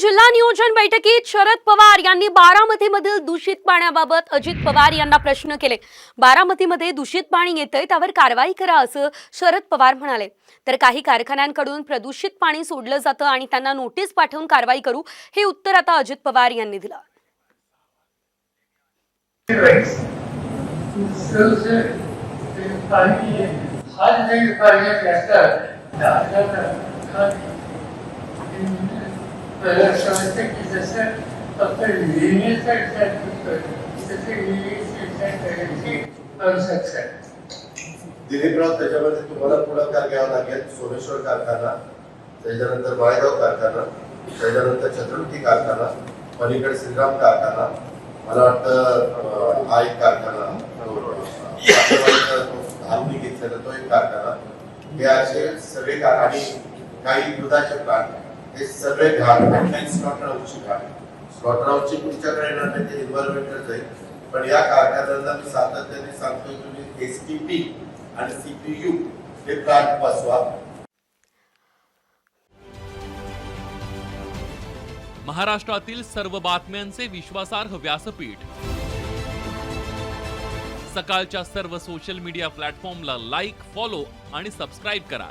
जिल्हा नियोजन बैठकीत शरद पवार यांनी बारामतीमधील दूषित पाण्याबाबत अजित पवार यांना प्रश्न केले. बारामतीमध्ये दूषित पाणी येतंय त्यावर कारवाई करा असं शरद पवार म्हणाले. तर काही कारखान्यांकडून प्रदूषित पाणी सोडलं जातं आणि त्यांना नोटीस पाठवून कारवाई करू हे उत्तर आता अजित पवार यांनी दिलं. Sözü tarihi halde kaynaklar böyle söylemek istese aslında yeni seksen istese yeni seksen derece ölseksen. Diliprao त्याच्यामध्ये तुम्हाला पुढाकार घ्यावा लागेल? सोमेश्वर कारखाना त्याच्यानंतर बाळेगाव कारखाना त्याच्यानंतर छत्रपती कारखाना पलीकडे श्रीराम कारखाना मला वाटतं हा एक कारखाना धावणी घेतलेला तो एक कारखाना. हे असे सगळे कारखाने आणि काही दुधाचे प्लांट. हे सगळे घाट आणि स्लॉटर हाऊसची घाट स्लॉटर हाऊसची तुमच्याकडे येणार नाही ते इन्व्हायरमेंटल जाईल पण या कारखान्यांना मी सातत्याने सांगतोय तुम्ही एस टी पी आणि सीपीयू हे प्लांट बसवा. महाराष्ट्रातील सर्व बातम्यांचे विश्वासार्ह व्यासपीठ. सकाळच्या सर्व सोशल मीडिया प्लॅटफॉर्मला लाईक फॉलो आणि सबस्क्राईब करा.